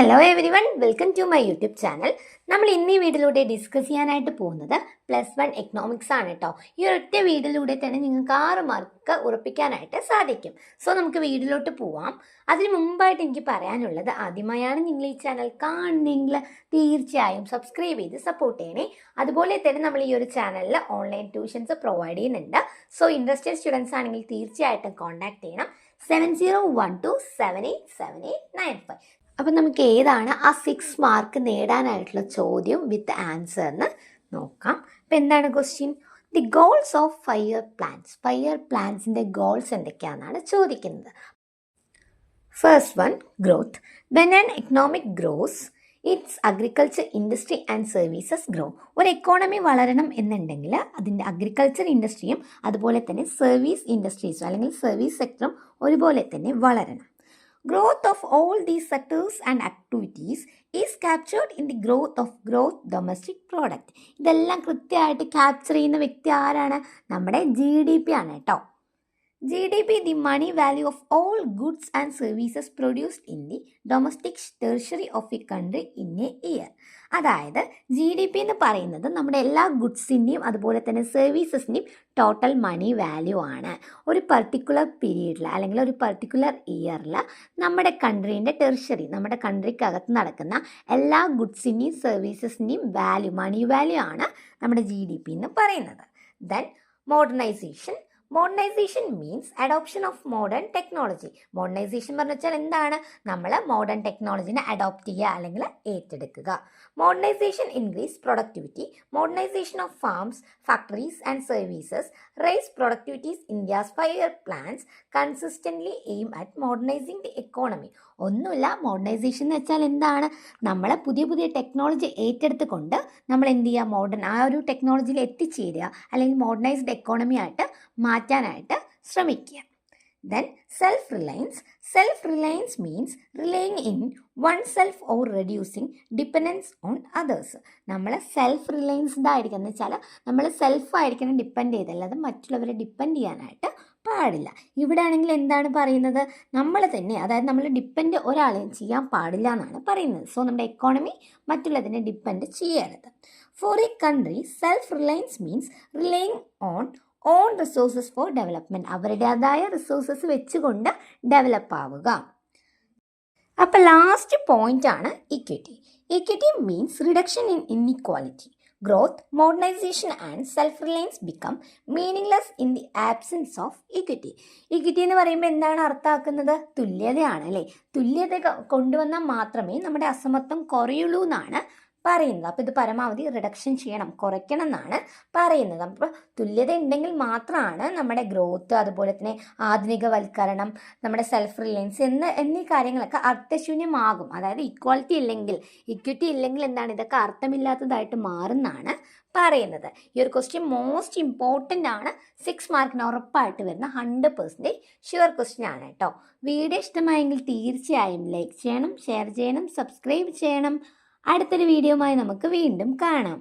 Everyone welcome to my YouTube channel നമ്മൾ ഇന്ന് ഈ വീഡിയോയിലൂടെ ഡിസ്കസ് ചെയ്യാനായിട്ട് പോകുന്നത് പ്ലസ് വൺ എക്കണോമിക്സ് ആണ് കേട്ടോ ഈ ഒരൊറ്റ വീഡിയോയിലൂടെ തന്നെ നിങ്ങൾക്ക് ആറ് മാർക്ക് ഉറപ്പിക്കാനായിട്ട് സാധിക്കും. സോ നമുക്ക് വീഡിയോയിലോട്ട് പോവാം. അതിന് മുമ്പായിട്ട് എനിക്ക് പറയാനുള്ളത് ആദ്യമായാണ് നിങ്ങൾ ഈ ചാനൽ കാണുന്നെങ്കിൽ തീർച്ചയായും സബ്സ്ക്രൈബ് ചെയ്ത് സപ്പോർട്ട് ചെയ്യണേ. അതുപോലെ തന്നെ നമ്മൾ ഈ ഒരു ചാനലിൽ ഓൺലൈൻ ട്യൂഷൻസ് പ്രൊവൈഡ് ചെയ്യുന്നുണ്ട്. സോ ഇൻട്രസ്റ്റഡ് സ്റ്റുഡൻസ് ആണെങ്കിൽ തീർച്ചയായിട്ടും കോൺടാക്ട് ചെയ്യണം. Seven zero one two seven eight seven eight nine five അപ്പം നമുക്ക് ഏതാണ് ആ സിക്സ് മാർക്ക് നേടാനായിട്ടുള്ള ചോദ്യം വിത്ത് ആൻസർ എന്ന് നോക്കാം. അപ്പം എന്താണ് question the goals of five year plans five year പ്ലാൻസിന്റെ goals എന്തൊക്കെയാണെന്നാണ് ചോദിക്കുന്നത്. First one growth when an economic grows its agriculture industry and services grow ഒരു എക്കോണമി വളരണം എന്നുണ്ടെങ്കിൽ അതിന്റെ അഗ്രികൾച്ചർ ഇൻഡസ്ട്രിയും അതുപോലെ തന്നെ സർവീസ് ഇൻഡസ്ട്രീസും അല്ലെങ്കിൽ സർവീസ് സെക്ടറും ഒരുപോലെ തന്നെ വളരണം. Growth of all these sectors and activities is captured in the growth of growth domestic product ഇതെല്ലാം കൃത്യമായിട്ട് ക്യാപ്ചർ ചെയ്യുന്ന വ്യക്തി ആരാണ്? നമ്മുടെ ജി ഡി പി ആണ് കേട്ടോ. G D P the money value of all goods and services produced in the domestic territory of a country in a year അതായത് G D P എന്ന് പറയുന്നത് നമ്മുടെ എല്ലാ ഗുഡ്സിന്റെയും അതുപോലെ തന്നെ സർവീസസിന്റെയും ടോട്ടൽ മണി വാല്യൂ ആണ്. ഒരു പർട്ടിക്കുലർ പീരീഡിൽ അല്ലെങ്കിൽ ഒരു പർട്ടിക്കുലർ ഇയറിൽ നമ്മുടെ കൺട്രീന്റെ ടെറിഷറി നമ്മുടെ കൺട്രിക്കകത്ത് നടക്കുന്ന എല്ലാ ഗുഡ്സിന്റെയും സർവീസസിന്റെയും വാല്യൂ മണി വാല്യൂ ആണ് നമ്മുടെ ജി ഡി പി എന്ന് പറയുന്നത്. Then modernisation modernisation means adoption of modern technology modernisation പറഞ്ഞു വെച്ചാൽ എന്താണ്? നമ്മൾ മോഡേൺ ടെക്നോളജിനെ അഡോപ്റ്റ് ചെയ്യുക അല്ലെങ്കിൽ ഏറ്റെടുക്കുക. Modernisation increase productivity modernisation of farms factories and services raise productivities India's five year plans consistently aim at modernising the economy ഒന്നുമില്ല modernisation എന്ന് വെച്ചാൽ എന്താണ്? നമ്മൾ പുതിയ പുതിയ ടെക്നോളജി ഏറ്റെടുത്തുകൊണ്ട് നമ്മൾ എന്ത് ചെയ്യുക? മോഡേൺ ആ ഒരു ടെക്നോളജിയിൽ എത്തിച്ചേരുക. അല്ലെങ്കിൽ മോഡേണൈസ്ഡ് എക്കോണമി ആയിട്ട് മാറ്റാനായിട്ട് ശ്രമിക്കുക. Then self reliance self reliance means relying in one self or reducing dependence on others നമ്മൾ സെൽഫ് റിലയൻസ്ഡ് ആയിരിക്കണം. എന്ന് വെച്ചാൽ നമ്മൾ സെൽഫ് ആയിരിക്കണം ഡിപ്പെൻഡ് ചെയ്തല്ലാതെ മറ്റുള്ളവരെ ഡിപ്പെൻഡ് ചെയ്യാനായിട്ട് പാടില്ല. ഇവിടെ ആണെങ്കിൽ എന്താണ് പറയുന്നത്? നമ്മൾ തന്നെ അതായത് നമ്മൾ ഡിപ്പെൻഡ് ഒരാളെയും ചെയ്യാൻ പാടില്ല എന്നാണ് പറയുന്നത്. സോ നമ്മുടെ എക്കോണമി മറ്റുള്ളതിനെ ഡിപ്പെൻഡ് ചെയ്യരുത്. For a country self reliance means relying on own resources for development അവരുടേതായ റിസോഴ്സസ് വെച്ചുകൊണ്ട് ഡെവലപ്പ് ആവുക. അപ്പോൾ ലാസ്റ്റ് പോയിന്റ് ആണ് equity equity means reduction in inequality growth modernisation and self reliance become meaningless in the absence of equity equity എന്ന് പറയുമ്പോൾ എന്താണ് അർത്ഥമാക്കുന്നത്? തുല്യതയാണ് അല്ലേ? തുല്യത കൊണ്ടുവന്നാൽ മാത്രമേ നമ്മുടെ അസമത്വം കുറയുള്ളൂ എന്നാണ് പറയുന്നത്. അപ്പോൾ ഇത് പരമാവധി റിഡക്ഷൻ ചെയ്യണം. കുറയ്ക്കണം എന്നാണ് പറയുന്നത്. അപ്പോൾ തുല്യത ഉണ്ടെങ്കിൽ മാത്രമാണ് നമ്മുടെ ഗ്രോത്ത് അതുപോലെ തന്നെ ആധുനികവൽക്കരണം നമ്മുടെ സെൽഫ് റിലയൻസ് എന്ന എന്നീ കാര്യങ്ങളൊക്കെ അർത്ഥശൂന്യമാകും. അതായത് ഇക്വാളിറ്റി ഇല്ലെങ്കിൽ ഇക്വിറ്റി ഇല്ലെങ്കിൽ എന്താണ്? ഇതൊക്കെ അർത്ഥമില്ലാത്തതായിട്ട് മാറുന്നതാണ് പറയുന്നത്. ഈ ഒരു ക്വസ്റ്റ്യൻ മോസ്റ്റ് ഇമ്പോർട്ടന്റ് ആണ്. സിക്സ് മാർക്കിന് ഉറപ്പായിട്ട് വരുന്ന ഹൺഡ്രഡ് പെർസെന്റേജ് ഷുവർ ക്വസ്റ്റ്യൻ ആണ് കേട്ടോ. വീഡിയോ ഇഷ്ടമായെങ്കിൽ തീർച്ചയായും ലൈക്ക് ചെയ്യണം ഷെയർ ചെയ്യണം സബ്സ്ക്രൈബ് ചെയ്യണം. അടുത്തൊരു വീഡിയോമായി നമുക്ക് വീണ്ടും കാണാം.